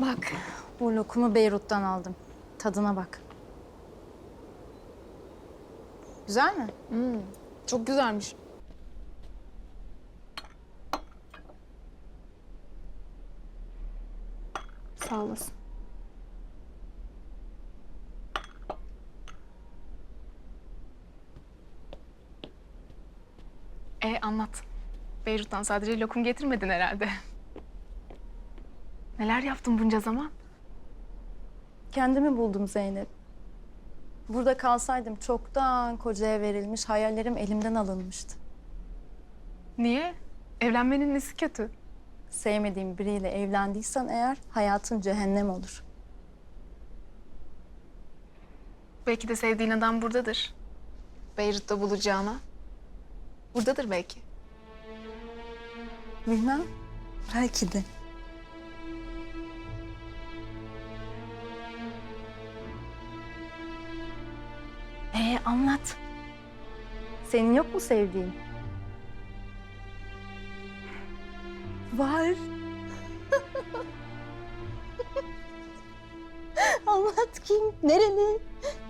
Bak, bu lokumu Beyrut'tan aldım. Tadına bak. Güzel mi? Çok güzelmiş. Sağ olasın. E anlat. Beyrut'tan sadece lokum getirmedin herhalde. Neler yaptın bunca zaman? Kendimi buldum Zeynep. Burada kalsaydım çoktan kocaya verilmiş, hayallerim elimden alınmıştı. Niye? Evlenmenin nesi kötü? Sevmediğim biriyle evlendiysen eğer hayatın cehennem olur. Belki de sevdiğin adam buradadır. Beyrut'ta bulacağına. Buradadır belki. Bilmem. Belki de. Anlat. Senin yok mu sevdiğin? Var. anlat kim? Nereli?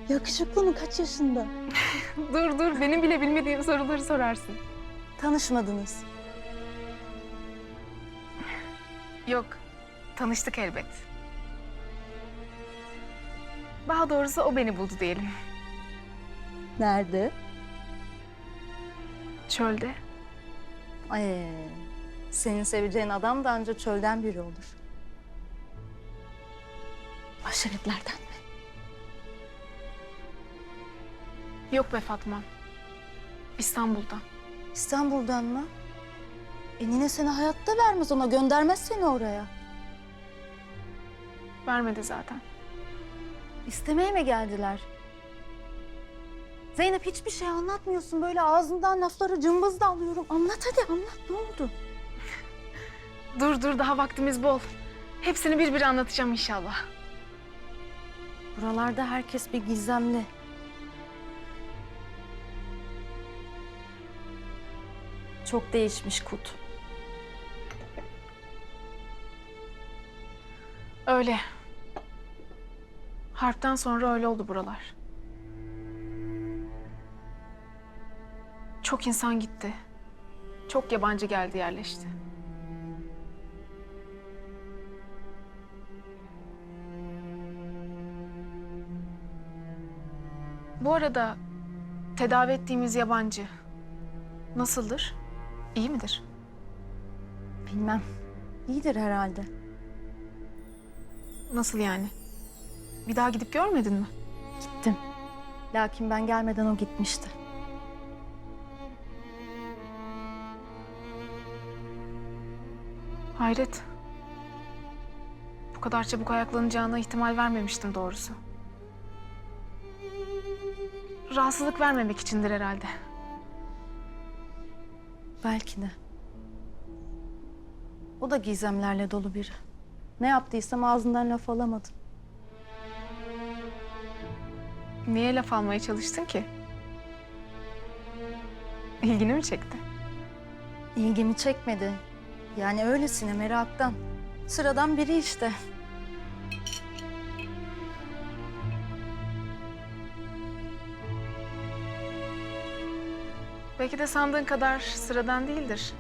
Yakışıklı mı? Kaç yaşında? Dur dur, benim bile bilmediğim soruları sorarsın. Tanışmadınız. Yok, tanıştık elbet. Daha doğrusu o beni buldu diyelim. Nerede? Çölde. Ay, senin seveceğin adam da ancak çölden biri olur. Aşiretlerden mi? Yok be Fatma. İstanbul'da. İstanbul'dan mı? E Nine seni hayatta vermez ona, göndermez seni oraya. Vermedi zaten. İstemeye mi geldiler? Zeynep hiçbir şey anlatmıyorsun. Böyle ağzından lafları cımbızla alıyorum. Anlat hadi anlat ne oldu? Dur dur, daha vaktimiz bol. Hepsini bir bir anlatacağım inşallah. Buralarda herkes bir gizemli. Çok değişmiş Kut. Öyle. Harpten sonra öyle oldu buralar. Çok insan gitti. Çok yabancı geldi yerleşti. Bu arada tedavi ettiğimiz yabancı nasıldır? İyi midir? Bilmem. İyidir herhalde. Nasıl yani? Bir daha gidip görmedin mi? Gittim. Lakin ben gelmeden o gitmişti. Hayret. Bu kadar çabuk ayaklanacağına ihtimal vermemiştim doğrusu. Rahatsızlık vermemek içindir herhalde. Belki de. O da gizemlerle dolu biri. Ne yaptıysam ağzından laf alamadım. Niye laf almaya çalıştın ki? İlgini mi çekti? İlgimi çekmedi. Yani öylesine meraktan. Sıradan biri işte. Belki de sandığın kadar sıradan değildir.